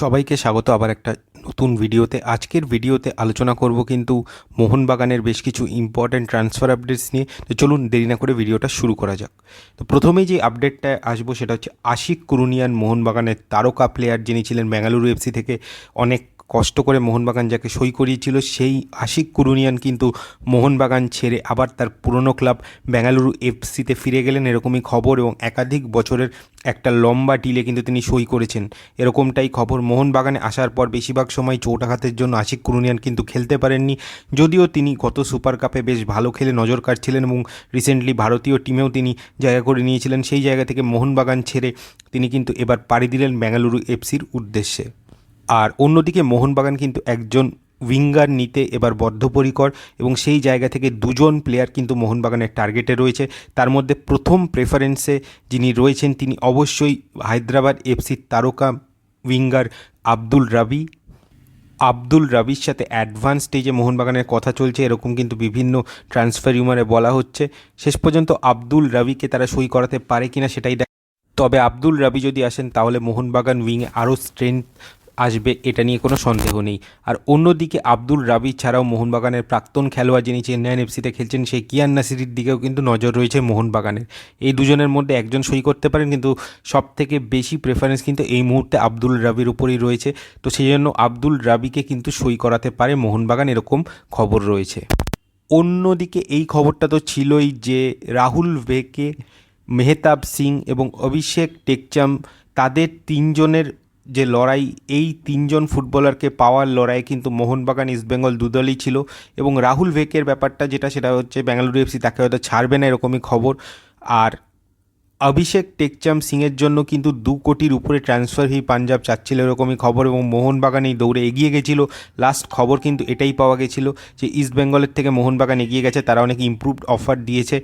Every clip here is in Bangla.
সবাইকে স্বাগত। আবার একটা নতুন ভিডিওতে। আজকের ভিডিওতে আলোচনা করব কিন্তু মোহনবাগানের বেশ কিছু ইম্পর্ট্যান্ট ট্রান্সফার আপডেটস নিয়ে। তো চলুন দেরি না করে ভিডিওটা শুরু করা যাক। তো প্রথমেই যে আপডেটটা আসব সেটা হচ্ছে আশিক কুরুনিয়ান মোহনবাগানের তারকা প্লেয়ার যিনি ছিলেন বেঙ্গালুরু এফসি থেকে অনেক কষ্ট করে মোহনবাগান যাকে সই করিয়েছিল, সেই আশিক কুরুনিয়ান কিন্তু মোহনবাগান ছেড়ে আবার তার পুরনো ক্লাব বেঙ্গালুরু এফসিতে ফিরে গেলেন এরকমই খবর এবং একাধিক বছরের একটা লম্বা ডিলে কিন্তু তিনি সই করেছেন। এরকমটাই খবর মোহনবাগানে আসার পর বেশিরভাগ সময় চোটাঘাতের জন্য আশিক কুরুনিয়ান কিন্তু খেলতে পারেননি। যদিও তিনি গত সুপার কাপে বেশ ভালো খেলে নজর কাটছিলেন এবং রিসেন্টলি ভারতীয় টিমেও তিনি জায়গা করে নিয়েছিলেন। সেই জায়গা থেকে মোহনবাগান ছেড়ে তিনি কিন্তু এবার পাড়ি দিলেন বেঙ্গালুরু এফসির উদ্দেশ্যে। আর অন্যদিকে মোহনবাগান কিন্তু একজন উইঙ্গার নিতে এবার বদ্ধপরিকর এবং সেই জায়গা থেকে দুজন প্লেয়ার কিন্তু মোহনবাগানের টার্গেটে রয়েছে। তার মধ্যে প্রথম প্রেফারেন্সে যিনি রয়েছেন তিনি অবশ্যই হায়দ্রাবাদ এফসির তারকা উইঙ্গার আব্দুল রাবি। আব্দুল রাবির সাথে অ্যাডভান্স স্টেজে মোহনবাগানের কথা চলছে, এরকম কিন্তু বিভিন্ন ট্রান্সফার ইউমারে বলা হচ্ছে। শেষ পর্যন্ত আব্দুল রাবিকে তারা সই করাতে পারে কিনা সেটাই তবে আব্দুল রাবি যদি আসেন, তাহলে মোহনবাগান উইংয়ে আরও স্ট্রেংথ আসবে, এটা নিয়ে কোনো সন্দেহ নেই। আর অন্যদিকে আব্দুল রাবি ছাড়াও মোহনবাগানের প্রাক্তন খেলোয়াড় যিনি চেন্নাইন এফসিতে খেলছেন, সেই কিয়ান নাসিরির দিকেও কিন্তু নজর রয়েছে মোহনবাগানের। এই দুজনের মধ্যে একজন সই করতে পারেন, কিন্তু সব থেকে বেশি প্রেফারেন্স কিন্তু এই মুহূর্তে আব্দুল রাবির উপরেই রয়েছে। তো সেই জন্য আব্দুল রাবিকে কিন্তু সই করাতে পারে মোহনবাগান, এরকম খবর রয়েছে। অন্যদিকে এই খবরটা তো ছিলই যে রাহুল ভেকে, মেহতাব সিং এবং অভিষেক টেকচাম, তাদের তিনজনের যে লড়াই, এই তিনজন ফুটবলারকে পাওয়ার লড়াই কিন্তু মোহনবাগান ইস্টবেঙ্গল দুদলই ছিল এবং রাহুল ভেকের ব্যাপারটা যেটা, সেটা হচ্ছে বেঙ্গালুরু এফসি, তাকে হয়তো ছাড়বে না এরকমই খবর। আর অভিষেক টেকচাম সিংয়ের জন্য কিন্তু দু কোটির উপরে ট্রান্সফার ফি পাঞ্জাব চাচ্ছিল এরকমই খবর এবং মোহনবাগান এই দৌড়ে এগিয়ে গেছিল। লাস্ট খবর কিন্তু এটাই পাওয়া গেছিল যে ইস্টবেঙ্গলের থেকে মোহনবাগান এগিয়ে গেছে, তারা অনেক ইম্প্রুভড অফার দিয়েছে।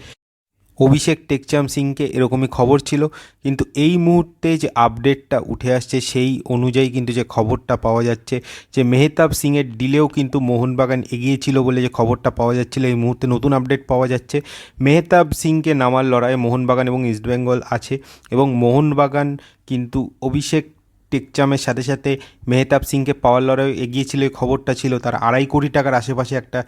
অভিষেক টেকচাম সিংকে এরকমই খবর ছিল, কিন্তু এই মুহূর্তে যে আপডেটটা উঠে আসছে সেই অনুযায়ী কিন্তু যে খবরটা পাওয়া যাচ্ছে, যে মেহতাব সিংয়ের ডিলেও কিন্তু মোহনবাগান এগিয়েছিল বলে যে খবরটা পাওয়া যাচ্ছিল, এই মুহূর্তে নতুন আপডেট পাওয়া যাচ্ছে। মেহতাব সিংকে নামার লড়াইয়ে মোহনবাগান এবং ইস্টবেঙ্গল আছে এবং মোহনবাগান কিন্তু অভিষেক টেকচামের সাথে সাথে মেহতাব সিংকে পাওয়ার লড়াই এগিয়েছিল এই খবরটা ছিল। তার আড়াই কোটি টাকার আশেপাশে একটা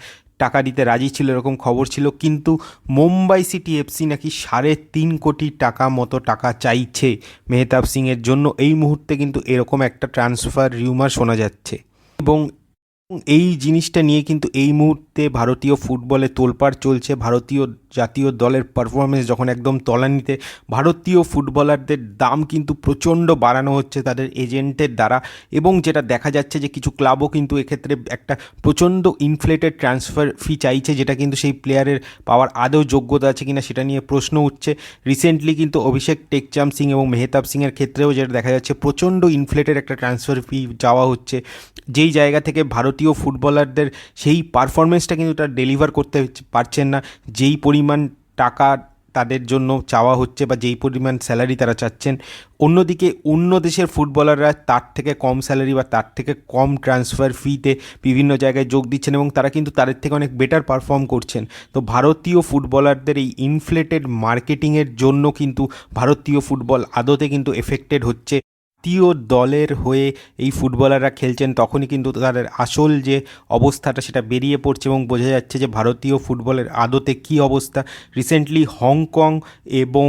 টাকা দিতে রাজি ছিল, এরকম খবর ছিল। কিন্তু মুম্বাই সিটি এফসি নাকি সাড়ে তিন কোটি টাকা মতো টাকা চাইছে মেহতাব সিংয়ের জন্য। এই মুহূর্তে কিন্তু এরকম একটা ট্রান্সফার রিউমার শোনা যাচ্ছে। এবং এই জিনিসটা নিয়ে কিন্তু এই মুহূর্তে ভারতীয় ফুটবলে তোলপাড় চলছে। ভারতীয় জাতীয় দলের পারফরমেন্স যখন একদম তলানিতে, ভারতীয় ফুটবলারদের দাম কিন্তু প্রচণ্ড বাড়ানো হচ্ছে তাদের এজেন্টের দ্বারা এবং যেটা দেখা যাচ্ছে যে কিছু ক্লাবও কিন্তু এক্ষেত্রে একটা প্রচণ্ড ইনফ্লেটেড ট্রান্সফার ফি চাইছে, যেটা কিন্তু সেই প্লেয়ারের পাওয়ার আদৌ যোগ্যতা আছে কিনা সেটা নিয়ে প্রশ্ন উঠছে। রিসেন্টলি কিন্তু অভিষেক টেকচাম সিং এবং মেহতাব সিংয়ের ক্ষেত্রেও যেটা দেখা যাচ্ছে প্রচণ্ড ইনফ্লেটেড একটা ট্রান্সফার ফি যাওয়া হচ্ছে। যেই জায়গা থেকে ভারতীয় ফুটবলারদের সেই পারফরমেন্সটা কিন্তু তারা ডেলিভার করতে পারছেন না। যেই পরিমাণ টাকা তাদের জন্য চাওয়া হচ্ছে বা যেই পরিমাণ স্যালারি তারা চাচ্ছেন, অন্যদিকে অন্য দেশের ফুটবলাররা তার থেকে কম স্যালারি বা তার থেকে কম ট্রান্সফার ফিতে বিভিন্ন জায়গায় যোগ দিচ্ছেন এবং তারা কিন্তু তাদের থেকে অনেক বেটার পারফর্ম করছেন। তো ভারতীয় ফুটবলারদের এই ইনফ্লেটেড মার্কেটিংয়ের জন্য কিন্তু ভারতীয় ফুটবল আদতে কিন্তু এফেক্টেড হচ্ছে। জাতীয় দলের হয়ে এই ফুটবলাররা খেলছেন, তখনই কিন্তু তাদের আসল যে অবস্থাটা সেটা বেরিয়ে পড়ছে এবং বোঝা যাচ্ছে যে ভারতীয় ফুটবলের আদতে কী অবস্থা। রিসেন্টলি হংকং এবং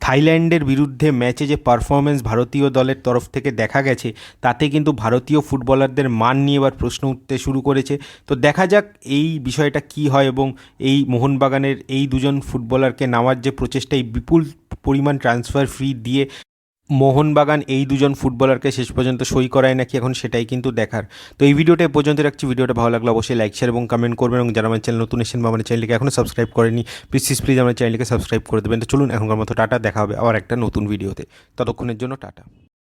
থাইল্যান্ডের বিরুদ্ধে ম্যাচে যে পারফরমেন্স ভারতীয় দলের তরফ থেকে দেখা গেছে, তাতে কিন্তু ভারতীয় ফুটবলারদের মান নিয়ে এবার প্রশ্ন উঠতে শুরু করেছে। তো দেখা যাক এই বিষয়টা কি হয় এবং এই মোহনবাগানের এই দুজন ফুটবলারকে নামার যে প্রচেষ্টা, এই বিপুল পরিমাণ ট্রান্সফার ফি দিয়ে মোহনবাগান এই দুজন ফুটবলারকে শেষ পর্যন্ত সই করায় নাকি এখন সেটাই কিন্তু দেখার। তো এই ভিডিওটা পর্যন্ত রাখছি। ভিডিওটা ভালো লাগলে অবশ্যই লাইক শেয়ার এবং কমেন্ট করবেন এবং যারা আমার চ্যানেল নতুন এসেছেন বা আমার চ্যানেলকে এখনও সাবস্ক্রাইব করেনি প্লিজ প্লিজ আমার চ্যানেলকে সাবস্ক্রাইব করে দেবেন। তো চলুন এখনকার মতো টাটা, দেখা হবে আবার একটা নতুন ভিডিওতে ততক্ষণের জন্য টাটা।